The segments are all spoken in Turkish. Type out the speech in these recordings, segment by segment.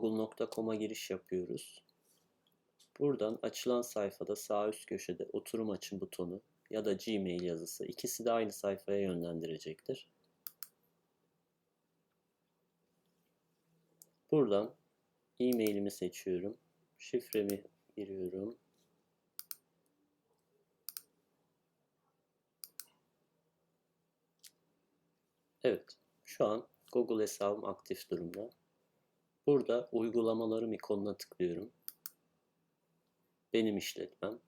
Google.com'a giriş yapıyoruz. Buradan açılan sayfada sağ üst köşede oturum açın butonu ya da Gmail yazısı ikisi de aynı sayfaya yönlendirecektir. Buradan e-mailimi seçiyorum. Şifremi giriyorum. Evet, şu an Google hesabım aktif durumda. Burada uygulamalarım ikonuna tıklıyorum. Benim işletmem.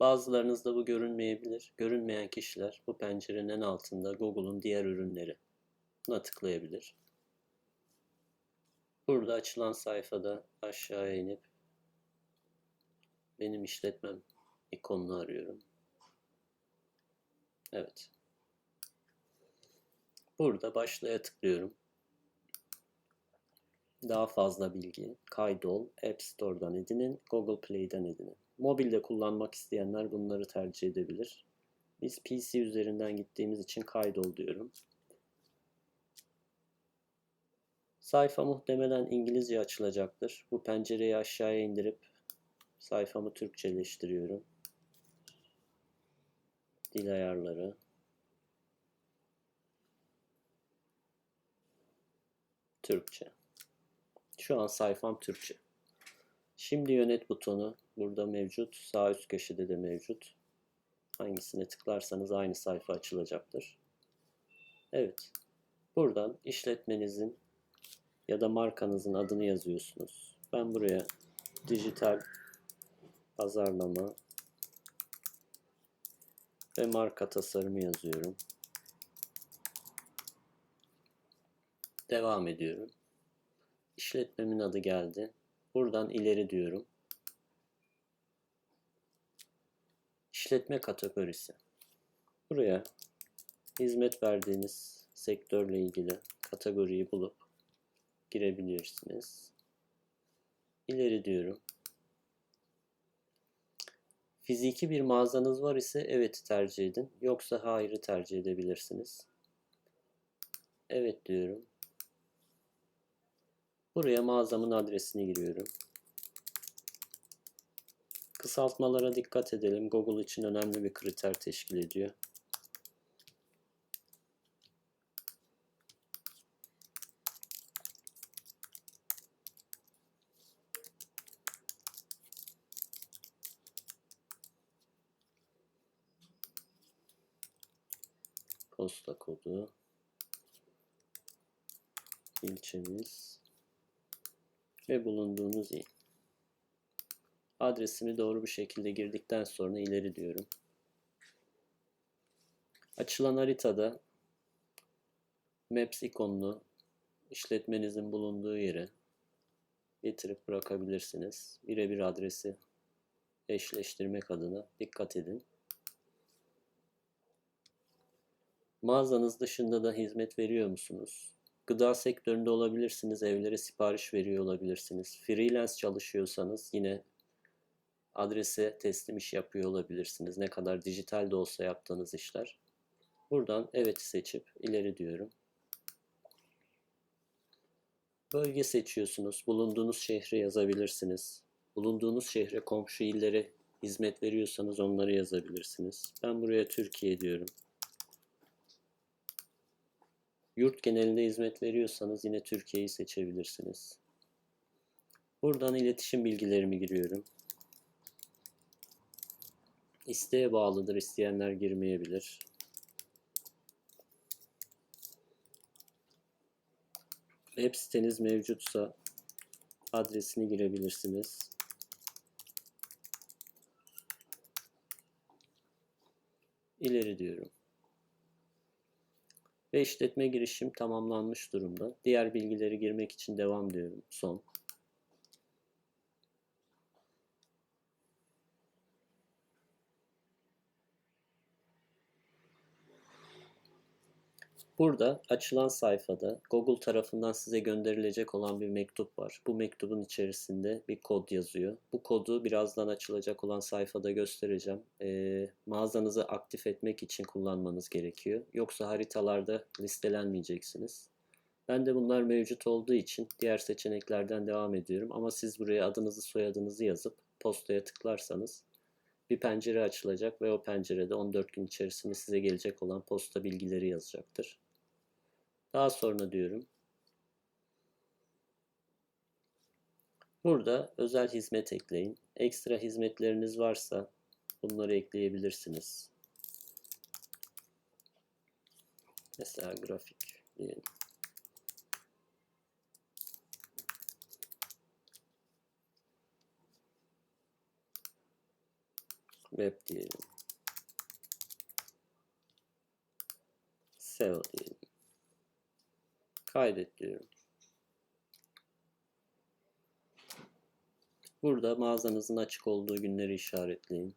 Bazılarınızda bu görünmeyebilir. Görünmeyen kişiler bu pencerenin en altında Google'un diğer ürünleri buna tıklayabilir. Burada açılan sayfada aşağıya inip benim işletmem ikonunu arıyorum. Evet. Burada başlaya tıklıyorum. Daha fazla bilgi, kaydol, App Store'dan edinin, Google Play'den edinin. Mobilde kullanmak isteyenler bunları tercih edebilir. Biz PC üzerinden gittiğimiz için kaydol diyorum. Sayfa muhtemelen İngilizce açılacaktır. Bu pencereyi aşağıya indirip sayfamı Türkçeleştiriyorum. Dil ayarları. Türkçe. Şu an sayfam Türkçe. Şimdi yönet butonu burada mevcut. Sağ üst köşede de mevcut. Hangisine tıklarsanız aynı sayfa açılacaktır. Evet. Buradan işletmenizin ya da markanızın adını yazıyorsunuz. Ben buraya dijital pazarlama ve marka tasarımı yazıyorum. Devam ediyorum. İşletmemin adı geldi. Buradan ileri diyorum. İşletme kategorisi. Buraya hizmet verdiğiniz sektörle ilgili kategoriyi bulup girebilirsiniz. İleri diyorum. Fiziki bir mağazanız var ise evet tercih edin. Yoksa hayırı tercih edebilirsiniz. Evet diyorum. Buraya mağazamın adresini giriyorum. Kısaltmalara dikkat edelim. Google için önemli bir kriter teşkil ediyor. Posta kodu ilçemiz ve bulunduğunuz il. Adresimi doğru bir şekilde girdikten sonra ileri diyorum. Açılan haritada Maps ikonunu işletmenizin bulunduğu yere getirip bırakabilirsiniz. Birebir adresi eşleştirmek adına dikkat edin. Mağazanız dışında da hizmet veriyor musunuz? Gıda sektöründe olabilirsiniz, evlere sipariş veriyor olabilirsiniz. Freelance çalışıyorsanız yine adrese teslim iş yapıyor olabilirsiniz. Ne kadar dijital de olsa yaptığınız işler. Buradan evet seçip ileri diyorum. Bölge seçiyorsunuz. Bulunduğunuz şehri yazabilirsiniz. Bulunduğunuz şehre komşu illere hizmet veriyorsanız onları yazabilirsiniz. Ben buraya Türkiye diyorum. Yurt genelinde hizmet veriyorsanız yine Türkiye'yi seçebilirsiniz. Buradan iletişim bilgilerimi giriyorum. İsteğe bağlıdır. İsteyenler girmeyebilir. Web siteniz mevcutsa adresini girebilirsiniz. İleri diyorum. Ve işletme girişim tamamlanmış durumda. Diğer bilgileri girmek için devam diyorum. Son. Burada açılan sayfada Google tarafından size gönderilecek olan bir mektup var. Bu mektubun içerisinde bir kod yazıyor. Bu kodu birazdan açılacak olan sayfada göstereceğim. E, mağazanızı aktif etmek için kullanmanız gerekiyor. Yoksa haritalarda listelenmeyeceksiniz. Ben de bunlar mevcut olduğu için diğer seçeneklerden devam ediyorum. Ama siz buraya adınızı soyadınızı yazıp postaya tıklarsanız bir pencere açılacak ve o pencerede 14 gün içerisinde size gelecek olan posta bilgileri yazacaktır. Daha sonra diyorum. Burada özel hizmet ekleyin. Ekstra hizmetleriniz varsa bunları ekleyebilirsiniz. Mesela grafik diyelim. Web diyelim. SEO diyelim. Kaydet diyorum. Burada mağazanızın açık olduğu günleri işaretleyin.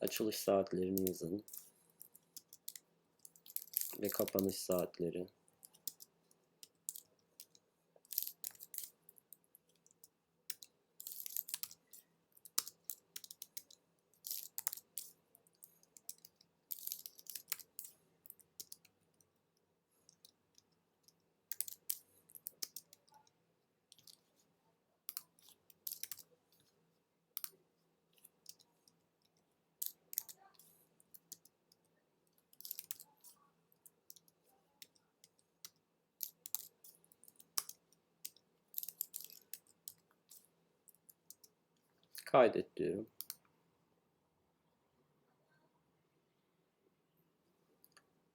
Açılış saatlerini yazın. Ve kapanış saatleri. Kaydet diyorum.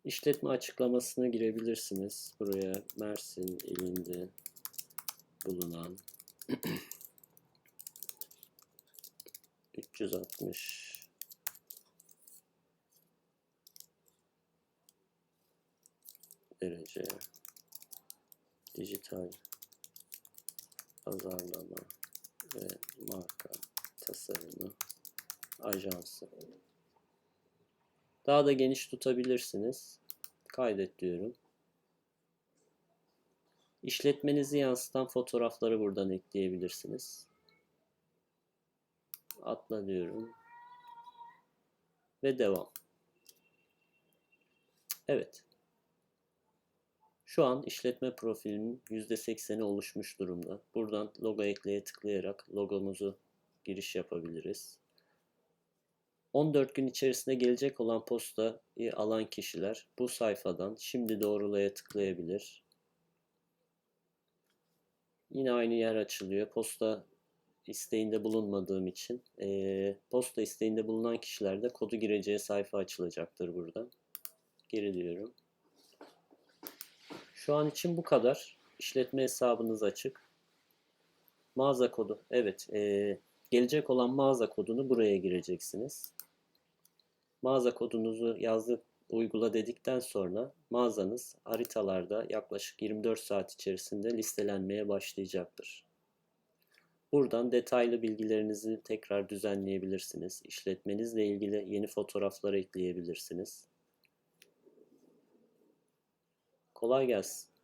İşletme açıklamasına girebilirsiniz. Buraya Mersin ilinde bulunan 360 derece dijital pazarlama ve marka tasarımı ajansı. Daha da geniş tutabilirsiniz. Kaydet diyorum. İşletmenizi yansıtan fotoğrafları buradan ekleyebilirsiniz. Atla diyorum. Ve devam. Evet. Şu an işletme profilinin %80'i oluşmuş durumda. Buradan logo ekleye tıklayarak logomuzu giriş yapabiliriz. 14 gün içerisinde gelecek olan postayı alan kişiler bu sayfadan şimdi doğrulaya tıklayabilir. Yine aynı yer açılıyor. Posta isteğinde bulunmadığım için e, posta isteğinde bulunan kişiler de kodu gireceği sayfa açılacaktır buradan. Geri diyorum. Şu an için bu kadar. İşletme hesabınız açık. Mağaza kodu. Evet. E, gelecek olan mağaza kodunu buraya gireceksiniz. Mağaza kodunuzu yazdık, uygula dedikten sonra mağazanız haritalarda yaklaşık 24 saat içerisinde listelenmeye başlayacaktır. Buradan detaylı bilgilerinizi tekrar düzenleyebilirsiniz. İşletmenizle ilgili yeni fotoğraflar ekleyebilirsiniz. Kolay gelsin.